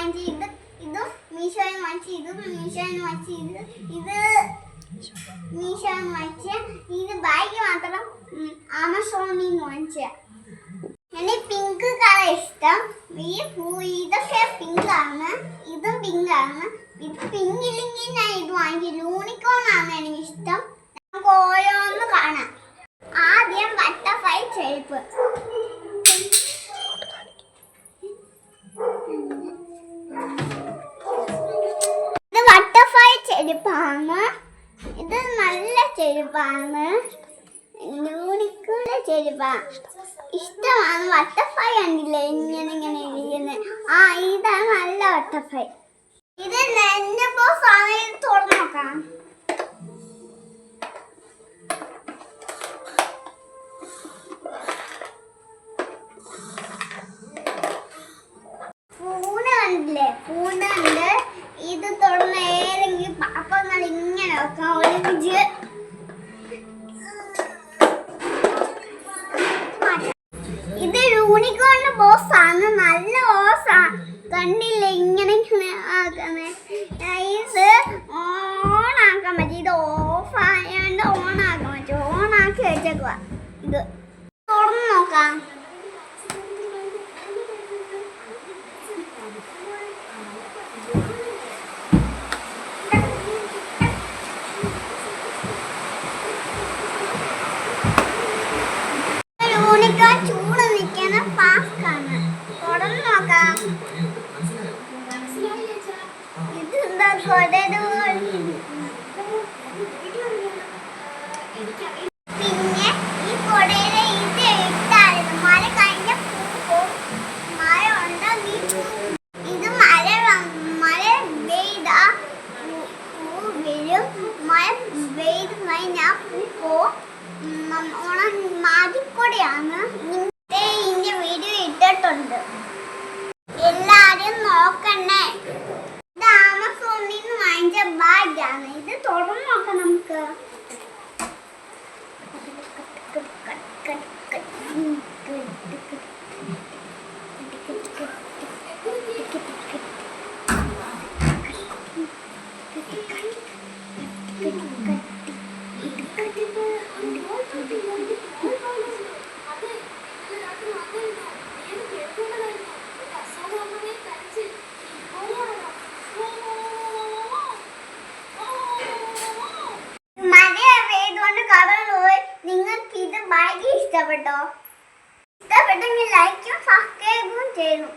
വാങ്ങിച്ച ഇത് മീഷോന്ന് വാങ്ങിച്ച് ഇത് ഇത് മീഷോന്ന് വാങ്ങിച്ച ഇത് ബാഗ് മാത്രം ആമസോണിൽ വാങ്ങിച്ച. എനിക്ക് പിങ്ക് കളർ ഇഷ്ടം. ഈ പൂ ഇതൊക്കെ പിങ്ക് ആണ്. ഇതും പിങ്ക് ആണ്. ഇത് പിങ്ക് ഇല്ലെങ്കിൽ ഞാൻ ഇത് വാങ്ങിക്കും യൂണിക്കോൺ ആണ് എനിക്ക് ഇഷ്ടം നമുക്ക് ഓരോന്ന് കാണാം ആദ്യം ബട്ടർഫ്ലൈ ചെരുപ്പ് ഇത് ബട്ടർഫ്ലൈ ചെരുപ്പാണ് ഇത് നല്ല ചെരുപ്പാണ്. യൂണിക്കോണിന്റെ ചെരുപ്പാ. ഇഷ്ടമാണ് വട്ടപ്പായ കണ്ടില്ലേ? ഇങ്ങനെ ഇങ്ങനെ ഇരിക്കുന്നത് ആ ഇതാണ് നല്ല വട്ടപ്പായ. ഇത് നെഞ്ഞപ്പോ സമയം തുറന്നു നോക്കാം. പൂന കണ്ടില്ലേ? പൂന ഉണ്ട് ഇത് തുറന്ന ബോസ് നല്ല ഓസാ. കണ്ടില്ല? ഇങ്ങനെ ഇങ്ങനെ ആക്കുന്നേ. ഇത് ഓണാക്കാൻ പറ്റും. ഇത് ഓഫ് ഓണാക്കാൻ പറ്റും. ഓണാക്കി വെച്ചേക്കുക ഇത് തുറന്നു നോക്കാം. 我的路。നോക്കാം നമുക്ക് മഴ പെയ്തുകൊണ്ട് കളർ പോയി നിങ്ങൾക്ക് ഇത് ബാഗ് ഇഷ്ടപ്പെട്ടോ? ഇഷ്ടപ്പെട്ടെങ്കിൽ ലൈക്കും സബ്സ്ക്രൈബും ചെയ്യണം.